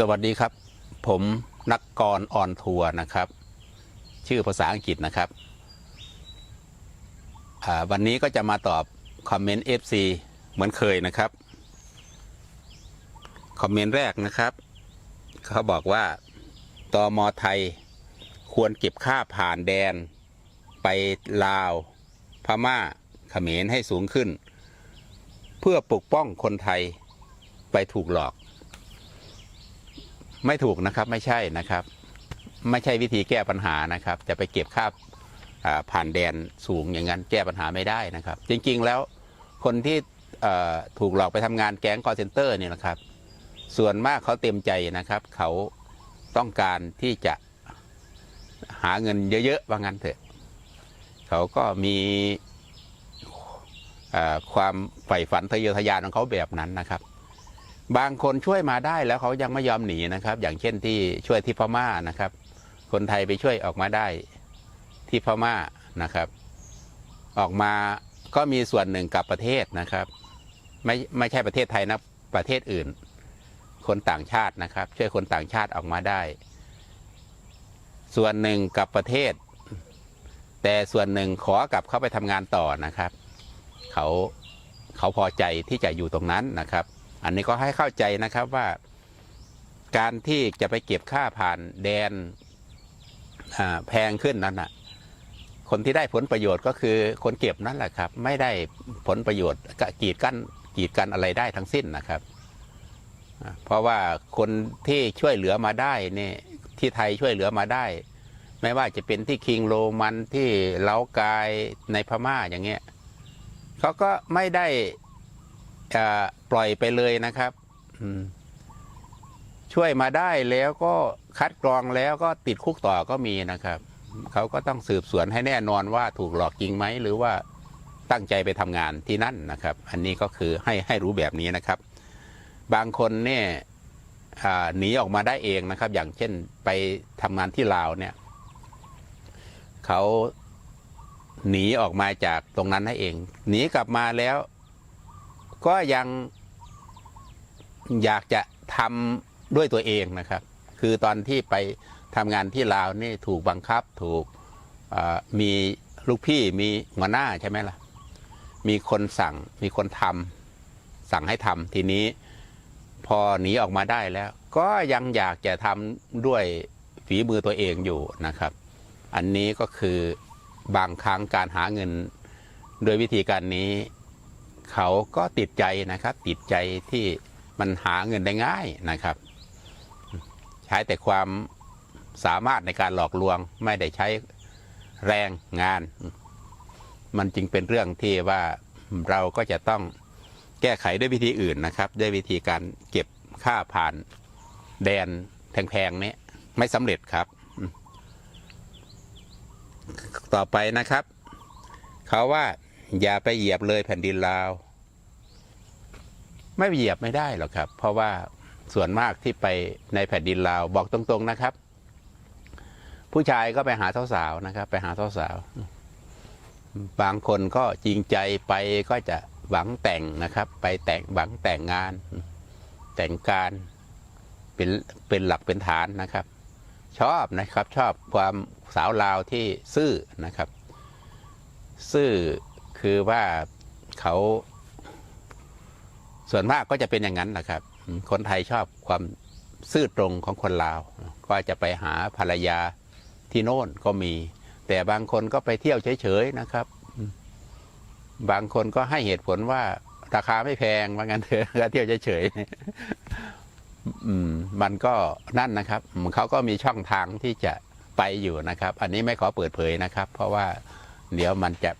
สวัสดีครับ ผมนักกรออนทัวร์นะครับ ชื่อภาษาอังกฤษนะครับวันนี้ก็จะมาตอบคอมเมนต์ FC เหมือนเคยนะครับ คอมเมนต์แรกนะครับ เขาบอกว่าตอมอไทยควรเก็บค่าผ่านแดน ไปลาว พม่าเขมรให้สูงขึ้น เพื่อปกป้องคนไทยไปถูกหลอก ไม่ถูกนะครับไม่ใช่นะครับ ไม่ใช่วิธีแก้ปัญหานะครับ จะไปเก็บค่าผ่านแดนสูงอย่างนั้นแก้ปัญหาไม่ได้นะครับ จริงๆแล้วคนที่ถูกหลอกไปทำงานแก๊งคอร์เซนเตอร์เนี่ยนะครับ ส่วนมากเขาเต็มใจนะครับ เขาต้องการที่จะหาเงินเยอะๆว่างั้นเถอะ เขาก็มีความใฝ่ฝันทะเยอทะยานของเขาแบบนั้นนะครับ บางคนช่วยมาได้แล้วเขายังไม่ยอมหนีนะครับ อย่างเช่นที่ช่วยที่พม่านะครับ คนไทยไปช่วยออกมาได้ที่พม่านะครับ ออกมาก็มีส่วนหนึ่งกับประเทศนะครับ ไม่ไม่ใช่ประเทศไทยนะประเทศอื่น คนต่างชาตินะครับ ช่วยคนต่างชาติออกมาได้ ส่วนหนึ่งกับประเทศ แต่ส่วนหนึ่งขอกลับเข้าไปทำงานต่อนะครับ เขาเขาพอใจที่จะอยู่ตรงนั้นนะครับ อันนี้ก็ให้เข้าใจนะครับว่าการที่จะไปเก็บค่าผ่านแดนแพงขึ้นนั้นน่ะ คนที่ได้ผลประโยชน์ก็คือคนเก็บนั่นแหละครับ ไม่ได้ผลประโยชน์กีดกั้นกีดกันอะไรได้ทั้งสิ้นนะครับ เพราะว่าคนที่ช่วยเหลือมาได้เนี่ยที่ไทยช่วยเหลือมาได้ ไม่ว่าจะเป็นที่คิงโรมันที่เล้ากายในพม่าอย่างเงี้ยเขาก็ไม่ได้อ่า ปล่อยไปเลยนะครับอืมช่วยมาได้แล้วก็คัดกรองแล้วก็ติดคุกต่อก็มีนะครับเขาก็ต้องสืบสวนให้แน่นอนว่าถูกหลอกจริงไหมหรือว่าตั้งใจไปทำงานที่นั่นนะครับ อันนี้ก็คือให้ให้รู้แบบนี้นะครับ บางคนเนี่ยอ่าหนีออกมาได้เองนะครับ อย่างเช่นไปทำงานที่ลาวเนี่ยเขาหนีออกมาจากตรงนั้นให้เอง หนีกลับมาแล้ว ก็ยัง อยากจะทำด้วยตัวเองนะครับ คือตอนที่ไปทำงานที่ลาวนี่ถูกบังคับถูกมีลูกพี่มีหัวหน้าใช่ไหมล่ะ มีคนสั่งมีคนทำสั่งให้ทำทีนี้พอหนีออกมาได้แล้ว ก็ยังอยากจะทำด้วยฝีมือตัวเองอยู่นะครับ อันนี้ก็คือบางครั้งการหาเงินโดยวิธีการนี้ เขาก็ติดใจนะครับ ติดใจที่ มันหาเงินได้ง่ายนะครับ ใช้แต่ความสามารถในการหลอกลวงไม่ได้ใช้แรงงาน มันจึงเป็นเรื่องที่ว่าเราก็จะต้องแก้ไขด้วยวิธีอื่นนะครับ ด้วยวิธีการเก็บค่าผ่านแดนแพงๆนี้ไม่สำเร็จครับ ต่อไปนะครับ เขาว่าอย่าไปเหยียบเลยแผ่นดินลาว ไม่เหยียบไม่ได้หรอกครับ เพราะว่าส่วนมากที่ไปในแผ่นดินลาวบอกตรงๆนะครับ ผู้ชายก็ไปหาสาวๆนะครับ ไปหาสาวๆบางคนก็จริงใจไปก็จะหวังแต่งนะครับ ไปแต่งหวังแต่งงาน แต่งการเป็นเป็นหลักเป็นฐานนะครับ ชอบนะครับชอบความสาวลาวที่ซื่อนะครับ ซื่อคือว่าเขา ส่วนมากก็จะเป็นอย่างนั้นนะครับ คนไทยชอบความซื่อตรงของคนลาว ก็จะไปหาภรรยาที่โน่นก็มี แต่บางคนก็ไปเที่ยวเฉยๆนะครับ บางคนก็ให้เหตุผลว่าราคาไม่แพงว่างั้นเถอะก็เที่ยวเฉยๆมันก็นั่นนะครับเขาก็มีช่องทางที่จะไปอยู่นะครับ อันนี้ไม่ขอเปิดเผยนะครับ เพราะว่าเดี๋ยวมันจะ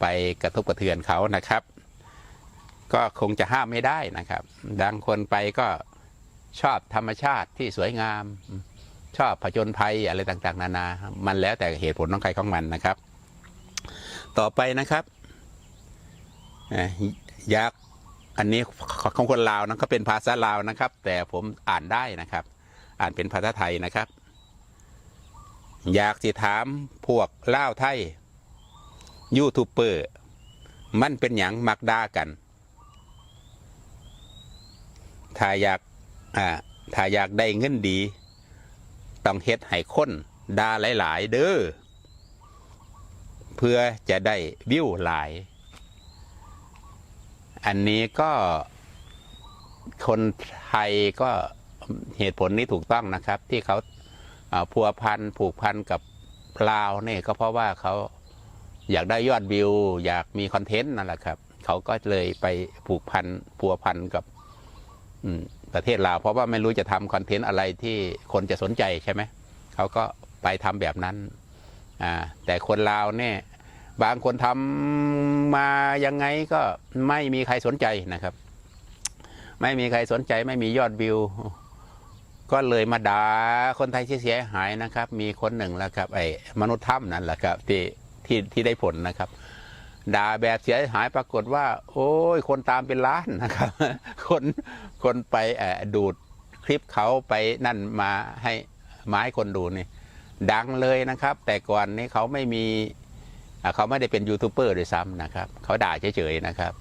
ไปกระทบกระเทือนเขานะครับ ก็คงจะห้ามไม่ได้นะครับบางคนไปก็ชอบธรรมชาติที่สวยงาม ชอบผจญภัยอะไรต่างๆ นานา มันแล้วแต่เหตุผลของใครของมันนะครับ ต่อไปนะครับเอ่ออยากอันนี้ของคนลาวนะก็เป็นภาษาลาวนะครับ แต่ผมอ่านได้นะครับ อ่านเป็นภาษาไทยนะครับ อยากสิถามพวกล่าวไทยยูทูบเบอร์มันเป็นอย่างมักด่ากัน ถ้าอยากอ่าถ้าอยากได้เงินดี ต้องเฮ็ดให้คนด่าหลาย ๆ เด้อเพื่อจะได้วิวหลาย อันนี้ก็คนไทยก็เหตุผลนี้ถูกต้องนะครับ ที่เขาพัวพันผูกพันกับลาวเนี่ยก็เพราะว่าเขาอยากได้ยอดวิว อยากมีคอนเทนต์นั่นแหละครับ เขาก็เลยไปผูกพันพัวพันกับ ประเทศลาวเพราะว่าไม่รู้จะทำคอนเทนต์อะไรที่คนจะสนใจใช่ไหมเขาก็ไปทำแบบนั้นแต่คนลาวเนี่ยบางคนทำมายังไงก็ไม่มีใครสนใจนะครับ ไม่มีใครสนใจไม่มียอดวิว ก็เลยมาด่าคนไทยเสียหายนะครับ มีคนหนึ่งแล้วครับไอ้มนุษย์ถ้ำนั่นแหละครับที่ที่ที่ได้ผลนะครับ ด่าแบบเสียหายปรากฏว่า โอ้ยคนตามเป็นล้านนะครับ คนคนไปดูดคลิปเขาไปนั่นมาให้มาให้คนดูนี่ดังเลยนะครับ แต่ก่อนนี้เขาไม่มีเขาไม่ได้เป็นยูทูบเบอร์ด้วยซ้ำนะครับ เขาด่าเฉยๆนะครับ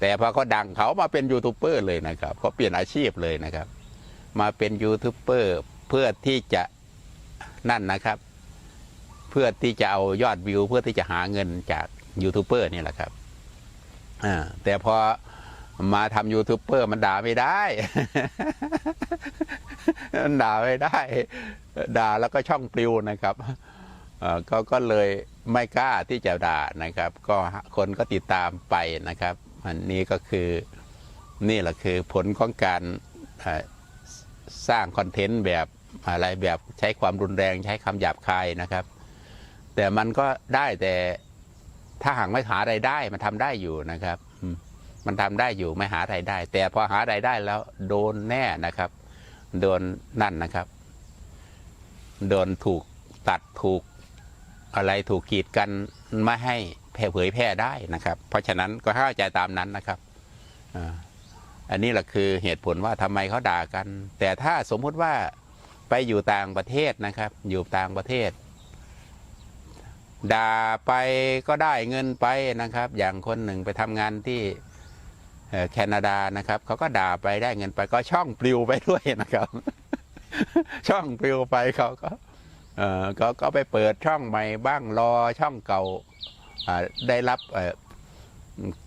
แต่พอเขาดังเขามาเป็นยูทูบเบอร์เลยนะครับเขาเปลี่ยนอาชีพเลยนะครับ มาเป็นยูทูบเบอร์เพื่อที่จะนั่นนะครับ เพื่อที่จะเอายอดวิว เพื่อที่จะหาเงินจาก ยูทูบเบอร์นี่แหละครับแต่พอมาทำยูทูบเบอร์มันด่าไม่ได้ มันด่าไม่ได้ ด่าแล้วก็ช่องปลิวนะครับเอ่อก็ก็เลยไม่กล้าที่จะด่านะครับ ก็คนก็ติดตามไปนะครับ อันนี้ก็คือนี่แหละคือผลของการสร้างคอนเทนต์แบบอะไรแบบใช้ความรุนแรงใช้คำหยาบคายนะครับ แต่มันก็ได้แต่ ถ้าหากไม่หารายได้มันทำได้อยู่นะครับมันทำได้อยู่ไม่หารายได้ แต่พอหารายได้แล้วโดนแน่นะครับ โดนนั่นนะครับ โดนถูกตัดถูกอะไรถูกกีดกันไม่ให้แพร่เผยแพร่ได้นะครับ เพราะฉะนั้นก็เข้าใจตามนั้นนะครับอันนี้แหละคือเหตุผลว่าทำไมเขาด่ากัน แต่ถ้าสมมุติว่าไปอยู่ต่างประเทศนะครับ อยู่ต่างประเทศ ด่าไปก็ได้เงินไปนะครับ อย่างคนหนึ่งไปทำงานที่แคนาดานะครับเขาก็ด่าไปได้เงินไปก็ช่องปลิวไปด้วยนะครับ ช่องปลิวไปเขาก็เออก็ก็ไปเปิดช่องใหม่บ้างรอช่องเก่าได้รับ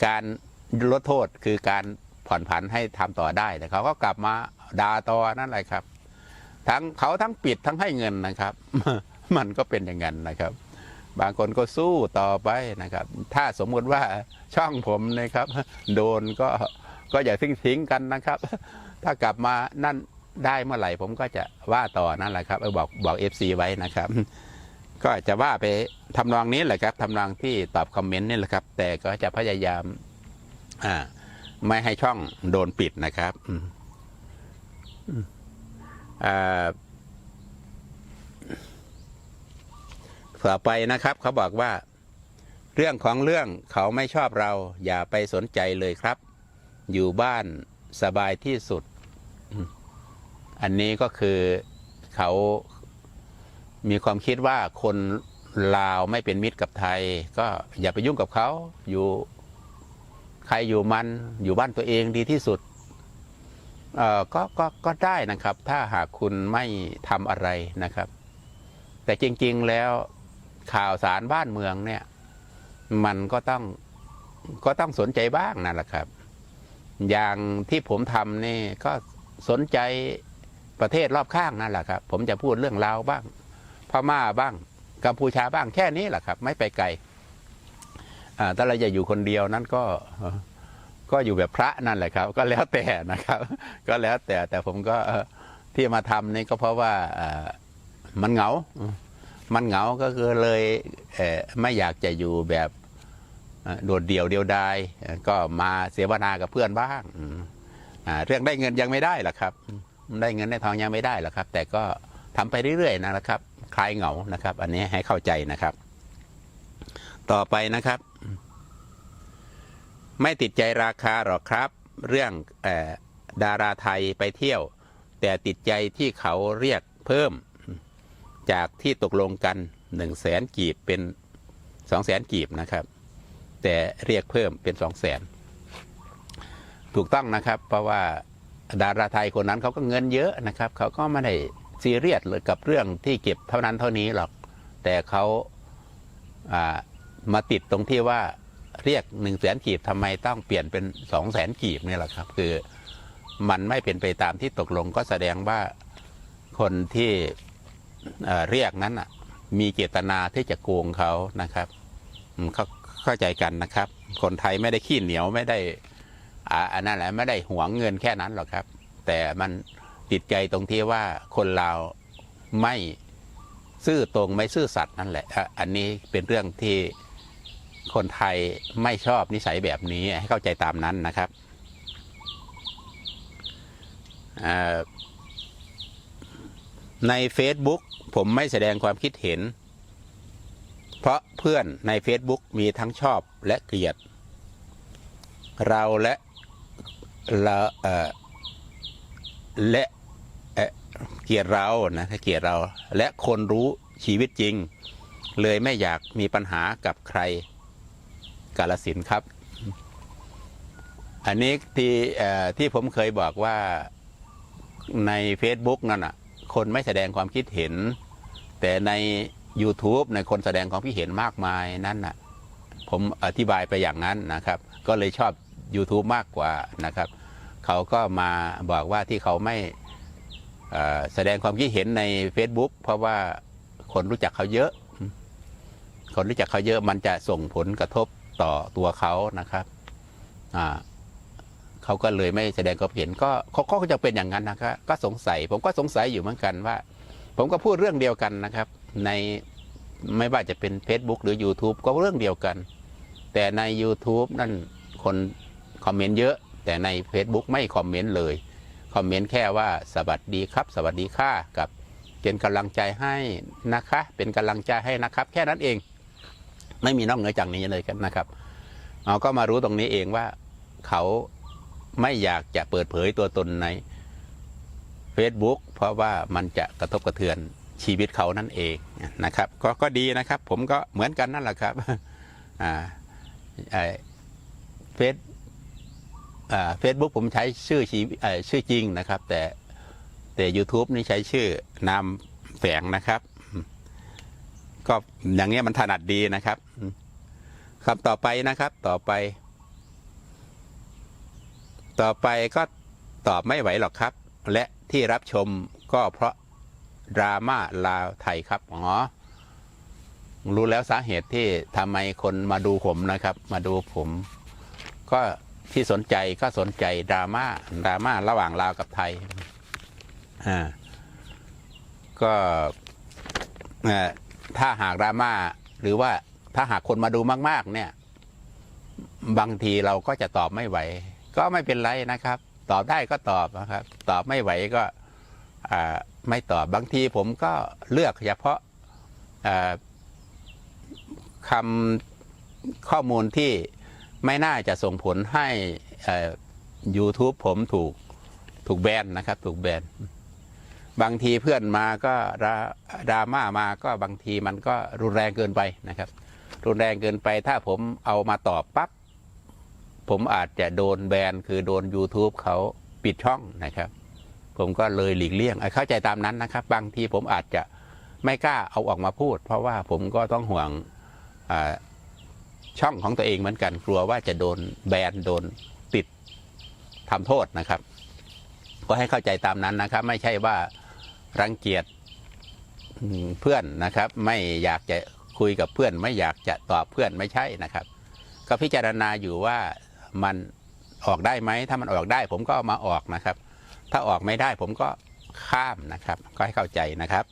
การลดโทษคือการผ่อนผันให้ทำต่อได้แต่เขาก็กลับมาด่าต่อนั่นแหละครับ ทั้งเขาทั้งปิดทั้งให้เงินนะครับ มันก็เป็นอย่างนั้นนะครับ บางคนก็สู้ต่อไปนะครับ ถ้าสมมุติว่าช่องผมนะครับ โดนก็ก็อย่าทิ้งทิ้งกันนะครับ ถ้ากลับมานั่นได้เมื่อไหร่ผมก็จะว่าต่อนั่นแหละครับบอกบอกเอฟซีไว้นะครับ ก็จะว่าไปทำนองนี้แหละครับทำนองที่ตอบคอมเมนต์นี่แหละครับ แต่ก็จะพยายามอ่าไม่ให้ช่องโดนปิดนะครับอ่า ต่อไปนะครับ เขาบอกว่า เรื่องของเรื่องเขาไม่ชอบเราอย่าไปสนใจเลยครับ อยู่บ้านสบายที่สุด อันนี้ก็คือเขามีความคิดว่าคนลาวไม่เป็นมิตรกับไทย ก็อย่าไปยุ่งกับเขาอยู่ใครอยู่มันอยู่บ้านตัวเองดีที่สุดเอ่อก็ก็ก็ได้นะครับ ถ้าหากคุณไม่ทำอะไรนะครับ แต่จริง ๆแล้ว ข่าวสารบ้านเมืองเนี่ย มันก็ต้องก็ต้องสนใจบ้างนั่นแหละครับ อย่างที่ผมทำนี่ก็สนใจประเทศรอบข้างนั่นแหละครับ ผมจะพูดเรื่องลาวบ้าง พม่าบ้างกัมพูชาบ้างแค่นี้แหละครับ ไม่ไปไกลถ้าเราจะอยู่คนเดียวนั้นก็ก็อยู่แบบพระนั่นแหละครับ ก็แล้วแต่นะครับ ก็แล้วแต่แต่ผมก็ที่มาทำนี่ก็เพราะว่ามันเหงา มันเหงาก็คือเลยเไม่อยากจะอยู่แบบโดดเดี่ยวเดียวดายก็มาเสวนากับเพื่อนบ้างเรื่องได้เงินยังไม่ได้หรอกครับ ได้เงินได้ทองยังไม่ได้หรอกครับ แต่ก็ทำไปเรื่อยๆนะครับ คลายเหงานะครับ อันนี้ให้เข้าใจนะครับ ต่อไปนะครับ ไม่ติดใจราคาหรอกครับ เรื่องอดาราไทยไปเที่ยว แต่ติดใจที่เขาเรียกเพิ่ม จากที่ตกลงกันหนึ่งแสนกีบเป็นสองแสนกีบนะครับ แต่เรียกเพิ่มเป็นสองแสนถูกต้องนะครับ เพราะว่าดาราไทยคนนั้นเขาก็เงินเยอะนะครับเขาก็ไม่ได้ซีเรียสเลยกับเรื่องที่เก็บเท่านั้นเท่านี้หรอก แต่เขาอ่ามาติดตรงที่ว่าเรียกหนึ่งแสนกีบทำไมต้องเปลี่ยนเป็นสองแสนกีบเนี่ยแหละครับ คือมันไม่เป็นไปตามที่ตกลงก็แสดงว่าคนที่ เเรียกนั้นอะมีเจตนาที่จะโกงเขานะครับเขาเข้าใจกันนะครับ คนไทยไม่ได้ขี้เหนียวไม่ได้อ่าอันนั้นแหละไม่ได้หวงเงินแค่นั้นหรอกครับ แต่มันติดใจตรงที่ว่าคนเราวไม่ซื่อตรงไม่ซื่อสัตย์นั่นแหละ อันนี้เป็นเรื่องที่คนไทยไม่ชอบนิสัยแบบนี้ให้เข้าใจตามนั้นนะครับใน Facebook ผมไม่แสดงความคิดเห็น เพราะเพื่อนใน Facebook มีทั้งชอบและเกลียด เราและเราเออและเเกลียดเรานะเกลียดเรา และคนรู้ชีวิตจริง เลยไม่อยากมีปัญหากับใครกาลสินครับ อันนี้ที่ที่ผมเคยบอกว่าใน Facebook นั่นอะ คนไม่แสดงความคิดเห็น แต่ใน YouTube ในคนแสดงความคิดเห็นมากมายนั่นน่ะผมอธิบายไปอย่างนั้นนะครับ ก็เลยชอบ YouTube มากกว่านะครับ เขาก็มาบอกว่าที่เขาไม่แสดงความคิดเห็นใน Facebook เพราะว่าคนรู้จักเขาเยอะ คนรู้จักเขาเยอะมันจะส่งผลกระทบต่อตัวเขานะครับ อ่า เขาก็เลยไม่แสดงความเห็นก็เขาเขาก็จะเป็นอย่างนั้นนะครับก็สงสัย ผมก็สงสัยอยู่เหมือนกันว่า ผมก็พูดเรื่องเดียวกันนะครับ ในไม่ว่าจะเป็น Facebook หรือ YouTube ก็เรื่องเดียวกัน แต่ใน YouTube นั่นคนคอมเมนต์เยอะ แต่ใน Facebook ไม่คอมเมนต์เลยคอมเมนต์แค่ว่าสวัสดีครับ สวัสดีค่ะกับเป็นกำลังใจให้นะคะ เป็นกำลังใจให้นะครับ แค่นั้นเอง ไม่มีนอกเหนือจากนี้เลยกันนะครับเราก็มารู้ตรงนี้เองว่าเขา ไม่อยากจะเปิดเผยตัวตนใน Facebook เพราะว่ามันจะกระทบกระเทือนชีวิตเขานั่นเองนะครับก็ก็ดีนะครับ ผมก็เหมือนกันนั่นแหละครับเฟซเฟซบุ๊กผมใช้ชื่อชีชื่อจริงนะครับ แต่แต่ YouTube นี่ใช้ชื่อนามแฝงนะครับ ก็อย่างเงี้ยมันถนัดดีนะครับครับต่อไปนะครับต่อไป ต่อไปก็ตอบไม่ไหวหรอกครับ และที่รับชมก็เพราะดราม่าลาวไทยครับอ๋อรู้แล้วสาเหตุที่ทำไมคนมาดูผมนะครับ มาดูผม ก็ที่สนใจก็สนใจดราม่าดราม่าระหว่างลาวกับไทยอ่าก็ถ้าหากดราม่าหรือว่าถ้าหากคนมาดูมาก ๆ เนี่ย บางทีเราก็จะตอบไม่ไหว ก็ไม่เป็นไรนะครับ ตอบได้ก็ตอบนะครับ ตอบไม่ไหวก็ไม่ตอบบางทีผมก็เลือกเฉพาะคำข้อมูลที่ไม่น่าจะส่งผลให้ YouTube ผมถูกถูกแบนนะครับ ถูกแบนบางทีเพื่อนมาก็ดราดราม่ามาก็บางทีมันก็รุนแรงเกินไปนะครับ รุนแรงเกินไปถ้าผมเอามาตอบปั๊บ ผมอาจจะโดนแบนคือโดน YouTube เขาปิดช่องนะครับ ผมก็เลยหลีกเลี่ยงเข้าใจตามนั้นนะครับ บางทีผมอาจจะไม่กล้าเอาออกมาพูด เพราะว่าผมก็ต้องห่วงช่องของตัวเองเหมือนกันกลัวว่าจะโดนแบนโดนติดทำโทษนะครับ ก็ให้เข้าใจตามนั้นนะครับ ไม่ใช่ว่ารังเกียจเพื่อนนะครับ ไม่อยากจะคุยกับเพื่อน ไม่อยากจะตอบเพื่อนไม่ใช่นะครับ ก็พิจารณาอยู่ว่า มันออกได้ไหมถ้ามันออกได้ผมก็เอามาออกนะครับ ถ้าออกไม่ได้ผมก็ข้ามนะครับ ก็ให้เข้าใจนะครับ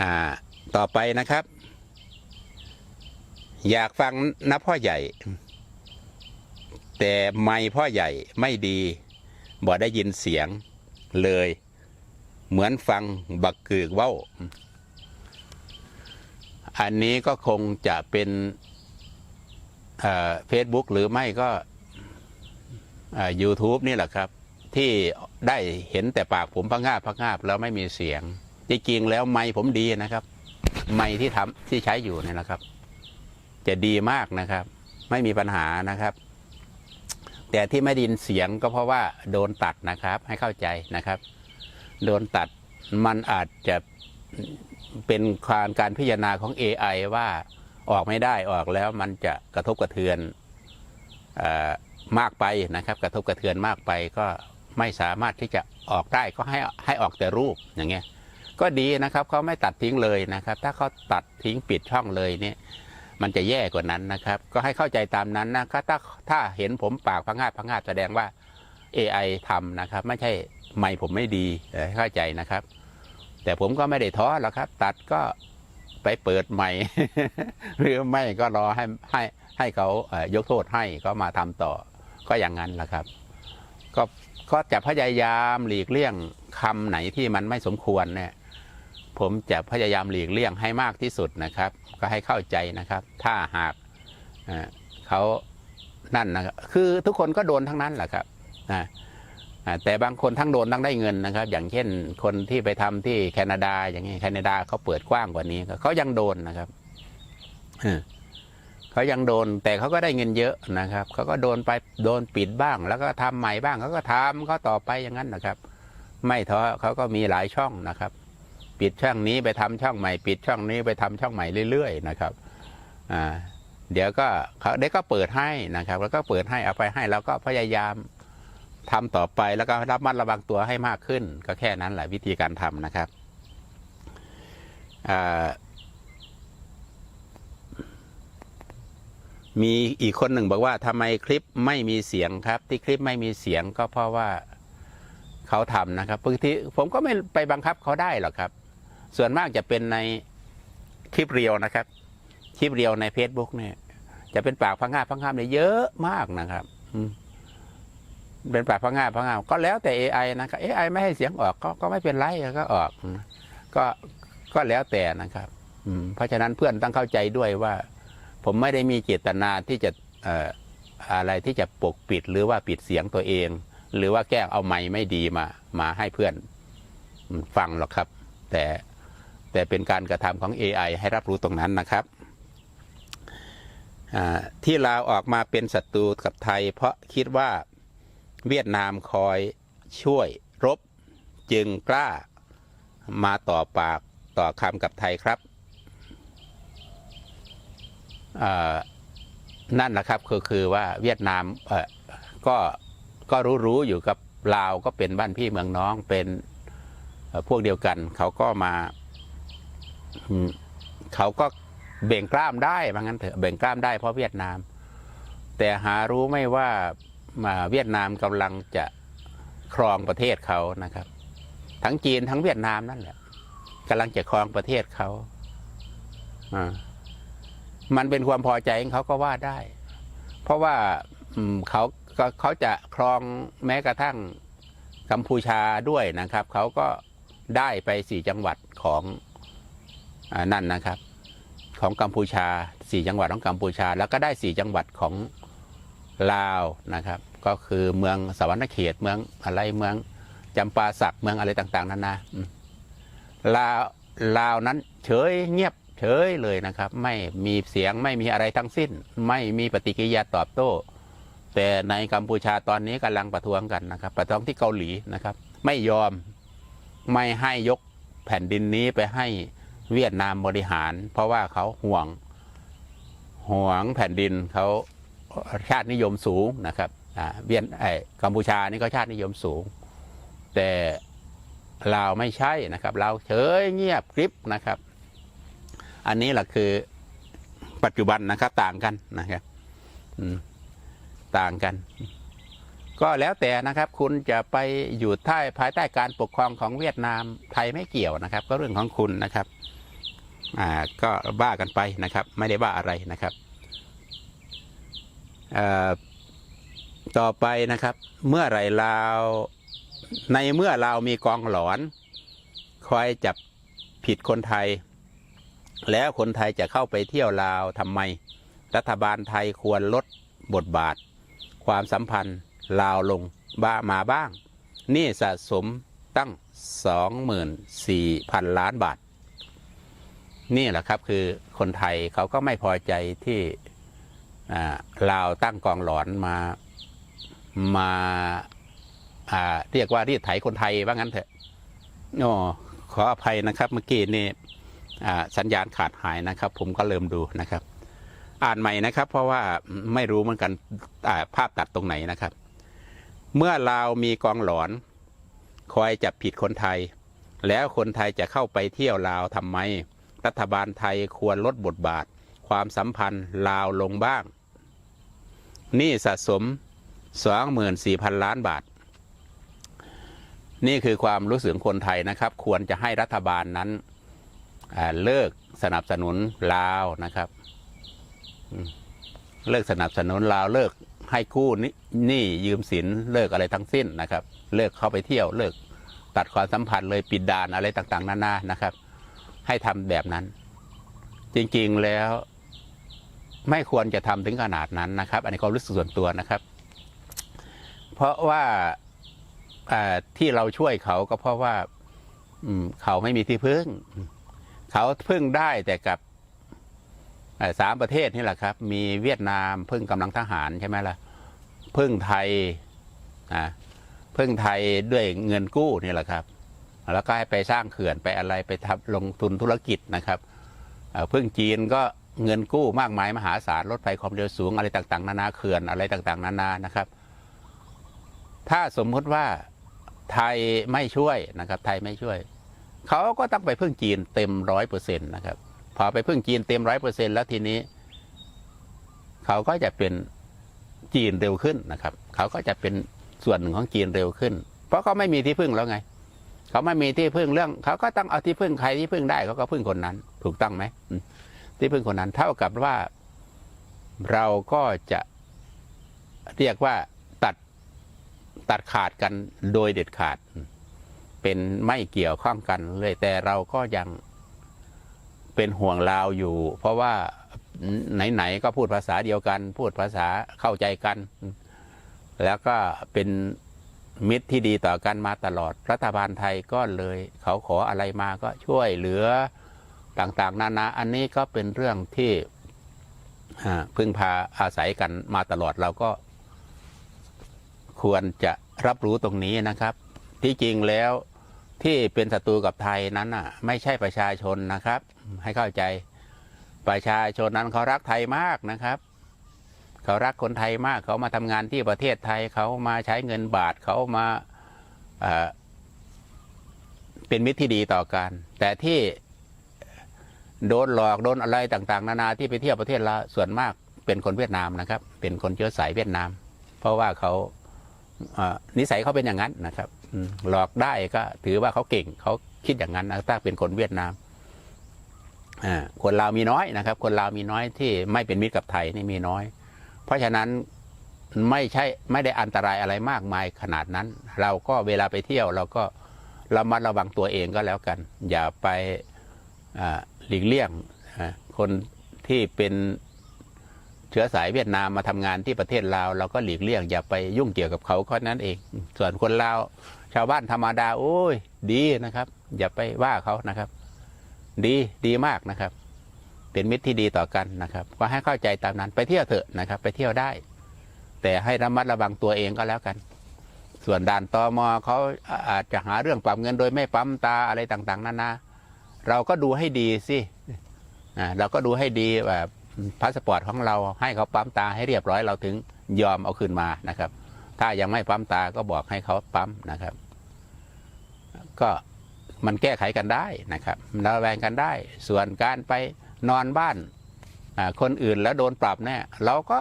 อ่าต่อไปนะครับ อยากฟังนะพ่อใหญ่ แต่ไม่พ่อใหญ่ไม่ดีบ่ได้ยินเสียงเลย เหมือนฟังบักกึกเว้า อันนี้ก็คงจะเป็น เฟซบุ๊กหรือไม่ก็ยูทูบนี่แหละครับ ที่ได้เห็นแต่ปากผมพังงาบพังงาบแล้วไม่มีเสียง จริงๆแล้วไม้ผมดีนะครับ ไม้ที่ทำที่ใช้อยู่เนี่ยนะครับ จะดีมากนะครับ ไม่มีปัญหานะครับ แต่ที่ไม่ไดยินเสียงก็เพราะว่าโดนตัดนะครับ ให้เข้าใจนะครับ โดนตัดมันอาจจะเป็นการการพิจารณาของ AI ว่า ออกไม่ได้ออกแล้วมันจะกระทบกระเทือนอมากไปนะครับ กระทบกระเทือนมากไปก็ไม่สามารถที่จะออกได้ก็ให้ให้ออกแต่รูปอย่างเงี้ยก็ดีนะครับเขาไม่ตัดทิ้งเลยนะครับ ถ้าเขาตัดทิ้งปิดช่องเลยเนี่ยมันจะแย่กว่านั้นนะครับ ก็ให้เข้าใจตามนั้นนะครับถ้าถ้าเห็นผมปากพังงาดพังงาดแสดงว่า AI ทำนะครับ ไม่ใช่ไม่ผมไม่ดีเข้าใจนะครับ แต่ผมก็ไม่ได้ท้อหรอกครับ ตัดก็ ไปเปิดใหม่ หรือไม่ก็รอให้ให้ให้เขายกโทษให้ก็มาทำต่อ ก็อย่างนั้นแหละครับ ก็ก็จะพยายามหลีกเลี่ยงคำไหนที่มันไม่สมควรเนี่ยผมจะพยายามหลีกเลี่ยงให้มากที่สุดนะครับ ก็ให้เข้าใจนะครับ ถ้าหากเขานั่นนะครับคือทุกคนก็โดนทั้งนั้นแหละครับนะ แต่บางคนทั้งโดนทั้งได้เงินนะครับ อย่างเช่นคนที่ไปทำที่แคนาดา อย่างนี้แคนาดาเขาเปิดกว้างกว่านี้เขายังโดนนะครับเขายังโดน แต่เขาก็ได้เงินเยอะนะครับเขาก็โดนไปโดนปิดบ้าง แล้วก็ทำใหม่บ้างเขาก็ทำเขาต่อไปอย่างนั้นนะครับ ไม่ท้อเขาก็มีหลายช่องนะครับ ปิดช่องนี้ไปทำช่องใหม่ ปิดช่องนี้ไปทำช่องใหม่เรื่อยๆนะครับอ่าเดี๋ยวก็เขาเด็กก็เปิดให้นะครับ แล้วก็เปิดให้เอาไปให้แล้วก็พยายาม ทำต่อไปแล้วก็รับมัดระวังตัวให้มากขึ้น ก็แค่นั้นแหละวิธีการทำนะครับมีอีกคนหนึ่งบอกว่าทำไมคลิปไม่มีเสียงครับ ที่คลิปไม่มีเสียงก็เพราะว่าเขาทำนะครับบางทีผมก็ไม่ไปบังคับเขาได้หรอกครับ ส่วนมากจะเป็นในคลิปเรียวนะครับ คลิปเรียวใน Facebook เนี่ย จะเป็นปากพังงาบพังงาบเนี่ยเยอะมากนะครับ อืม เป็นปากพังงาพังงาก็แล้วแต่ AI นะครับ AI ไม่ให้เสียงออกก็ก็ไม่เป็นไรก็ออกก็ก็แล้วแต่นะครับอืมเพราะฉะนั้นเพื่อนต้องเข้าใจด้วยว่า ผมไม่ได้มีเจตนาที่จะเอ่ออะไรที่จะปกปิดหรือว่าปิดเสียงตัวเอง หรือว่าแก้เอาไม้ไม่ดีมา มาให้เพื่อนฟังหรอกครับ แต่แต่เป็นการกระทำของ AI ให้รับรู้ตรงนั้นนะครับที่ลาวออกมาเป็นศัตรูกับไทย เพราะคิดว่า เวียดนามคอยช่วยรบจึงกล้ามาต่อปากต่อคำกับไทยครับนั่นแหละครับคือคือว่าเวียดนามก็ก็รู้รู้อยู่กับลาวก็เป็นบ้านพี่เมืองน้องเป็นพวกเดียวกัน เขาก็มาเขาก็เบ่งกล้ามได้ว่างั้นเถอะเบ่งกล้ามได้เพราะเวียดนาม แต่หารู้ไม่ว่า เวียดนามกำลังจะครองประเทศเขานะครับ ทั้งจีนทั้งเวียดนามนั่นแหละกำลังจะครองประเทศเขาอ่ามันเป็นความพอใจของเขาก็ว่าได้ เพราะว่าอืมเขาก็เขาจะครองแม้กระทั่งกัมพูชาด้วยนะครับ เขาก็ได้ไปสี่จังหวัดของอนั่นนะครับ ของกัมพูชาสี่จังหวัดของกัมพูชา แล้วก็ได้สี่จังหวัดของ ลาวนะครับ ก็คือเมืองสวรรณเขตเมืองอะไรเมืองจำปาสักเมืองอะไรต่าง ๆนั่นนะลาวลาวนั้นเฉยเงียบเฉยเลยนะครับ ไม่มีเสียงไม่มีอะไรทั้งสิ้น ไม่มีปฏิกิริยาตอบโต้ แต่ในกัมพูชาตอนนี้กำลังประท้วงกันนะครับ ประท้วงที่เกาหลีนะครับ ไม่ยอมไม่ให้ยกแผ่นดินนี้ไปให้เวียดนามบริหาร เพราะว่าเขาห่วงห่วงแผ่นดินเขา ชาตินิยมสูงนะครับเวียนไอ้กัมพูชานี่ก็ชาตินิยมสูง แต่ลาวไม่ใช่นะครับลาวเฉยเงียบกริบนะครับ อันนี้แหละคือปัจจุบันนะครับต่างกันนะครับต่างกัน ก็แล้วแต่นะครับ คุณจะไปอยู่ใต้ภายใต้การปกครองของเวียดนามไทยไม่เกี่ยวนะครับ ก็เรื่องของคุณนะครับ อ่าก็บ้ากันไปนะครับ ไม่ได้บ้าอะไรนะครับ ต่อไปนะครับ เมื่อไรลาวในเมื่อลามีกองหลอน คอยจับผิดคนไทย แล้วคนไทยจะเข้าไปเที่ยวลาวทำไม รัฐบาลไทยควรลดบทบาท ความสัมพันธ์ลาวลงบ้ามาบ้าง นี่สะสมตั้ง 24,000 ล้านบาท นี่แหละครับคือคนไทยเขาก็ไม่พอใจที่ ลาวตั้งกองหลอนมามาเรียกว่ารีดไถคนไทยว่างั้นเถอะโอ้ขออภัยนะครับ เมื่อกี้นี่สัญญาณขาดหายนะครับ ผมก็เริ่มดูนะครับ อ่านใหม่นะครับ เพราะว่าไม่รู้เหมือนกันภาพตัดตรงไหนนะครับ เมื่อลาวมีกองหลอน คอยจับผิดคนไทย แล้วคนไทยจะเข้าไปเที่ยวลาวทำไม รัฐบาลไทยควรลดบทบาท ความสัมพันธ์ลาวลงบ้าง นี่สะสม 24,000 ล้านบาท นี่คือความรู้สึกคนไทยนะครับ ควรจะให้รัฐบาลนั้นเลิกสนับสนุนลาวนะครับ เลิกสนับสนุนลาวเลิกให้กู้หนี้ยืมสินเลิกอะไรทั้งสิ้นนะครับ เลิกเข้าไปเที่ยวเลิกตัดความสัมพันธ์เลยปิดด่านอะไรต่างๆ นานานะครับ ให้ทำแบบนั้น จริงๆแล้ว ไม่ควรจะทำถึงขนาดนั้นนะครับ อันนี้ความรู้สึกส่วนตัวนะครับ เพราะว่าที่เราช่วยเขาก็เพราะว่าอืเขาไม่มีที่พึ่ง เขาพึ่งได้แต่กับสามประเทศนี่แหละครับ มีเวียดนามพึ่งกำลังทหารใช่ไหมล่ะพึ่งไทยอ่าพึ่งไทยด้วยเงินกู้นี่แหละครับ แล้วก็ให้ไปสร้างเขื่อนไปอะไรไปทำลงทุนธุรกิจนะครับพึ่งจีนก็ เงินกู้มากมายมหาศาลรถไฟความเร็วสูงอะไรต่างๆ นานาเขื่อนอะไรต่างๆ นานานะครับ ถ้าสมมติว่าไทยไม่ช่วยนะครับ ไทยไม่ช่วยเขาก็ต้องไปพึ่งจีนเต็มร้อยเปอร์เซ็นต์นะครับพอไปพึ่งจีนเต็มร้อยเปอร์เซ็นต์แล้วทีนี้เขาก็จะเป็นจีนเร็วขึ้นนะครับ เขาก็จะเป็นส่วนหนึ่งของจีนเร็วขึ้น เพราะเขาไม่มีที่พึ่งแล้วไง เขาไม่มีที่พึ่งเรื่อง เขาก็ต้องเอาที่พึ่งใครที่พึ่งได้เขาก็พึ่งคนนั้น ถูกต้องไหมอืม ที่พึ่งคนนั้นเท่ากับว่าเราก็จะเรียกว่าตัดตัดขาดกันโดยเด็ดขาด เป็นไม่เกี่ยวข้องกันเลยแต่เราก็ยังเป็นห่วงลาวอยู่ เพราะว่าไหนๆก็พูดภาษาเดียวกัน พูดภาษาเข้าใจกัน แล้วก็เป็นมิตรที่ดีต่อกันมาตลอด รัฐบาลไทยก็เลย เขาขออะไรมาก็ช่วยเหลือ ต่างๆ นานาอันนี้ก็เป็นเรื่องที่พึ่งพาอาศัยกันมาตลอดเราก็ควรจะรับรู้ตรงนี้นะครับ ที่จริงแล้วที่เป็นศัตรูกับไทยนั้นน่ะ ไม่ใช่ประชาชนนะครับ ให้เข้าใจประชาชนนั้นเขารักไทยมากนะครับ เขารักคนไทยมากเขามาทำงานที่ประเทศไทยเขามาใช้เงินบาทเขามาเอ่อเป็นมิตรที่ดีต่อกัน แต่ที่ โดนหลอกโดนอะไรต่างๆ นานาที่ไปเที่ยวประเทศละส่วนมากเป็นคนเวียดนามนะครับ เป็นคนเชื้อสายเวียดนาม เพราะว่าเขาเอ่อนิสัยเขาเป็นอย่างนั้นนะครับหลอกได้ก็ถือว่าเขาเก่งเขาคิดอย่างนั้นนะถ้าเป็นคนเวียดนามอ่าคนลาวมีน้อยนะครับ คนลาวมีน้อยที่ไม่เป็นมิตรกับไทยนี่มีน้อย เพราะฉะนั้นไม่ใช่ไม่ได้อันตรายอะไรมากมายขนาดนั้น เราก็เวลาไปเที่ยวเราก็ระมัดระวังตัวเองก็แล้วกัน อย่าไปอ่า หลีกเลี่ยงคนที่เป็นเชื้อสายเวียดนามมาทำงานที่ประเทศลาวเราก็หลีกเลี่ยงอย่าไปยุ่งเกี่ยวกับเขาแค่นั้นเอง ส่วนคนลาวชาวบ้านธรรมดาโอ้ย ดีนะครับ อย่าไปว่าเขานะครับ ดีดีมากนะครับ เป็นมิตรที่ดีต่อกันนะครับ ก็ให้เข้าใจตามนั้นไปเที่ยวเถอะนะครับ ไปเที่ยวได้ แต่ให้ระมัดระวังตัวเองก็แล้วกัน ส่วนด่านตอมอเขาอาจจะหาเรื่องปรับเงินโดยไม่ปั๊มตาอะไรต่าง ๆนานา เราก็ดูให้ดีสิเราก็ดูให้ดีแบบพาสปอร์ตของเราให้เขาปั๊มตาให้เรียบร้อยเราถึงยอมเอาคืนมานะครับ ถ้ายังไม่ปั๊มตาก็บอกให้เขาปั๊มนะครับ ก็มันแก้ไขกันได้นะครับระแวงกันได้ ส่วนการไปนอนบ้านคนอื่นแล้วโดนปรับเนี่ยเราก็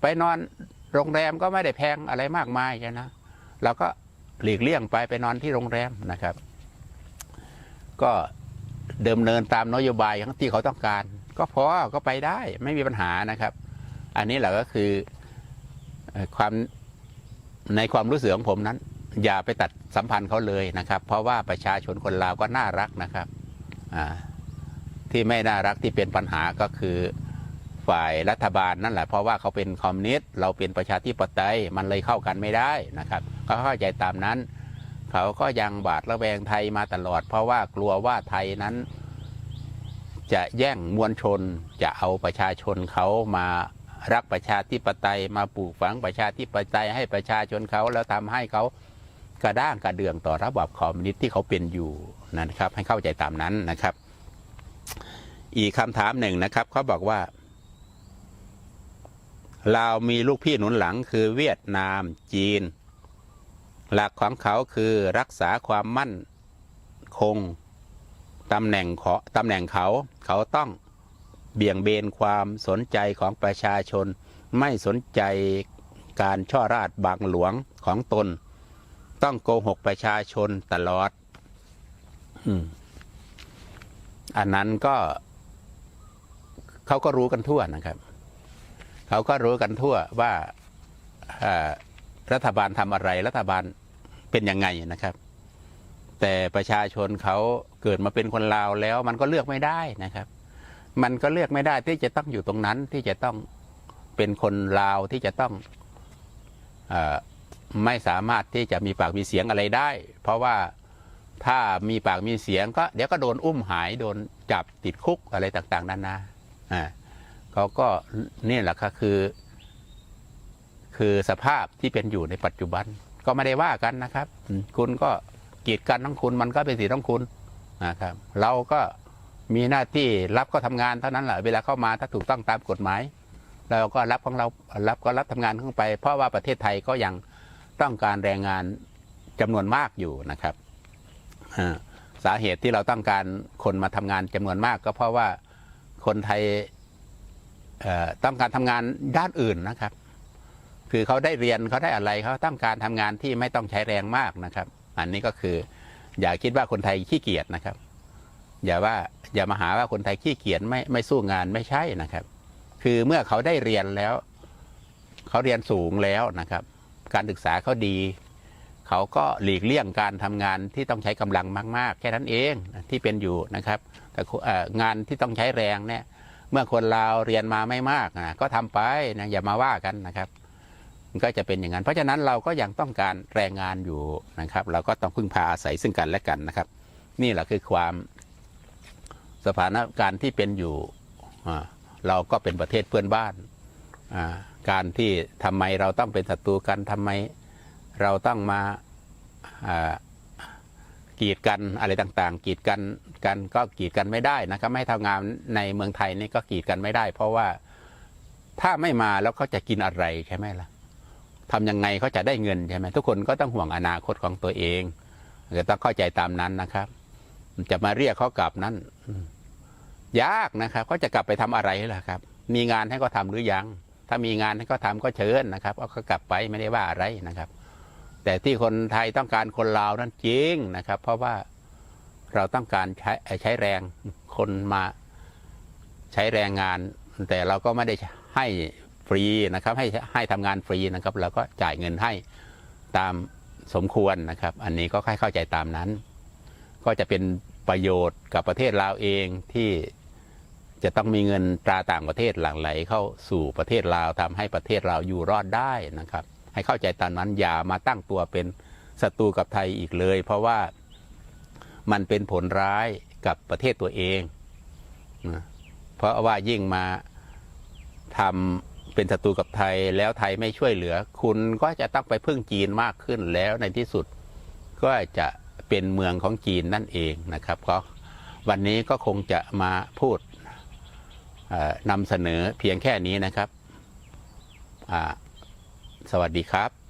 ไปนอนโรงแรมก็ไม่ได้แพงอะไรมากมายใช่นะเราก็หลีกเลี่ยงไปไปนอนที่โรงแรมนะครับ ก็ เดิมเนินตามนโยบายที่เขาต้องการ ก็พอก็ไปได้ไม่มีปัญหานะครับ อันนี้แหละก็คือความในความรู้สึกของผมนั้น อย่าไปตัดสัมพันธ์เขาเลยนะครับ เพราะว่าประชาชนคนลาวก็น่ารักนะครับที่ไม่น่ารักที่เป็นปัญหาก็คือฝ่ายรัฐบาลนั่นแหละเพราะว่าเขาเป็นคอมมิวนิสต์เราเป็นประชาธิปไตยมันเลยเข้ากันไม่ได้นะครับเขาเข้าใจตามนั้น เขาก็ยังบาดระแวงไทยมาตลอด เพราะว่ากลัวว่าไทยนั้น จะแย่งมวลชนจะเอาประชาชนเขามารักประชาธิปไตยมาปลูกฝังประชาธิปไตยให้ประชาชนเขาแล้วทำให้เขากระด้างกระเดื่องต่อระบอบคอมมิวนิสต์ที่เขาเป็นอยู่นะครับ ให้เข้าใจตามนั้นนะครับ อีกคำถามหนึ่งนะครับเขาบอกว่าลาวมีลูกพี่หนุนหลังคือเวียดนามจีน หลักของเขาคือรักษาความมั่นคงตำแหน่งขอตำแหน่งเขาเขาต้องเบี่ยงเบนความสนใจของประชาชน ไม่สนใจการช่อราชบางหลวงของตน ต้องโกหกประชาชนตลอดอันนั้นก็เขาก็รู้กันทั่วนะครับ เขาก็รู้กันทั่วว่ารัฐบาลทำอะไรรัฐบาล เป็นยังไงนะครับ แต่ประชาชนเขาเกิดมาเป็นคนลาวแล้ว มันก็เลือกไม่ได้นะครับ มันก็เลือกไม่ได้ที่จะต้องอยู่ตรงนั้นที่จะต้องเป็นคนลาวที่จะต้องออไม่สามารถที่จะมีปากมีเสียงอะไรได้ เพราะว่าถ้ามีปากมีเสียงก็เดี๋ยวก็โดนอุ้มหายโดนจับติดคุกอะไรต่างๆนานาอ่าเขาก็นี่แหละก็คือ คือสภาพที่เป็นอยู่ในปัจจุบัน ก็ไม่ได้ว่ากันนะครับ คุณก็กีดกันของคุณมันก็เป็นสิทธิ์ของคุณนะครับ เราก็มีหน้าที่รับก็ทำงานเท่านั้นแหละเวลาเข้ามาถ้าถูกต้องตามกฎหมายเราก็รับของเรารับก็รับทำงานเข้าไป เพราะว่าประเทศไทยก็ยังต้องการแรงงานจำนวนมากอยู่นะครับสาเหตุที่เราต้องการคนมาทำงานจำนวนมาก ก็เพราะว่าคนไทยต้องการทำงานด้านอื่นนะครับ คือเขาได้เรียนเขาได้อะไรเขาต้องการทำงานที่ไม่ต้องใช้แรงมากนะครับ อันนี้ก็คืออย่าคิดว่าคนไทยขี้เกียจนะครับ อย่าว่าอย่ามาหาว่าคนไทยขี้เกียจไม่ไม่สู้งานไม่ใช่นะครับ คือเมื่อเขาได้เรียนแล้ว เขาเรียนสูงแล้วนะครับ การศึกษาเขาดี เขาก็หลีกเลี่ยงการทำงานที่ต้องใช้กำลังมาก ๆ แค่นั้นเองที่เป็นอยู่นะครับ แต่งานที่ต้องใช้แรงเนี่ย เมื่อคนเราเรียนมาไม่มากนะก็ทำไปนะอย่ามาว่ากันนะครับ ก็จะเป็นอย่างนั้น เพราะฉะนั้นเราก็ยังต้องการแรงงานอยู่นะครับ เราก็ต้องพึ่งพาอาศัยซึ่งกันและกันนะครับ นี่แหละคือความสถานการณ์ที่เป็นอยู่ เราก็เป็นประเทศเพื่อนบ้าน การที่ทำไมเราต้องเป็นศัตรูกันทำไมเราต้องมาอ่ากีดกันอะไรต่างๆ กีดกันกันก็กีดกันไม่ได้นะครับ ไม่ทำงานในเมืองไทยนี่ก็กีดกันไม่ได้ เพราะว่าถ้าไม่มาแล้วเขาจะกินอะไรใช่ไหมล่ะ ทำยังไงเขาจะได้เงินใช่ไหมทุกคนก็ต้องห่วงอนาคตของตัวเองก็ต้องเข้าใจตามนั้นนะครับ จะมาเรียกเขากลับนั้นยากนะครับเขาจะกลับไปทำอะไรล่ะครับ มีงานให้เขาทาหรือยัง ถ้ามีงานให้เขาทาก็เชิญนะครับเอาเขากลับไปไม่ได้ว่าอะไรนะครับ แต่ที่คนไทยต้องการคนลาวนั้นจริงนะครับ เพราะว่าเราต้องการใช้ใช้แรงคนมาใช้แรงงาน แต่เราก็ไม่ได้ให้ รีนะครับให้ให้ทำงานฟรีนะครับเราก็จ่ายเงินให้ตามสมควรนะครับ อันนี้ก็ค่อยเข้าใจตามนั้น ก็จะเป็นประโยชน์กับประเทศลาวเองที่จะต้องมีเงินตราต่างประเทศหลั่งไหลเข้าสู่ประเทศลาวทำให้ประเทศเราอยู่รอดได้นะครับ ให้เข้าใจตามนั้นอย่ามาตั้งตัวเป็นศัตรูกับไทยอีกเลย เพราะว่ามันเป็นผลร้ายกับประเทศตัวเองนะเพราะว่ายิ่งมาทำ เป็นศัตรูกับไทยแล้วไทยไม่ช่วยเหลือ คุณก็จะต้องไปพึ่งจีนมากขึ้นแล้วในที่สุดก็จะเป็นเมืองของจีนนั่นเองนะครับก็วันนี้ก็คงจะมาพูดนำเสนอเพียงแค่นี้นะครับ สวัสดีครับ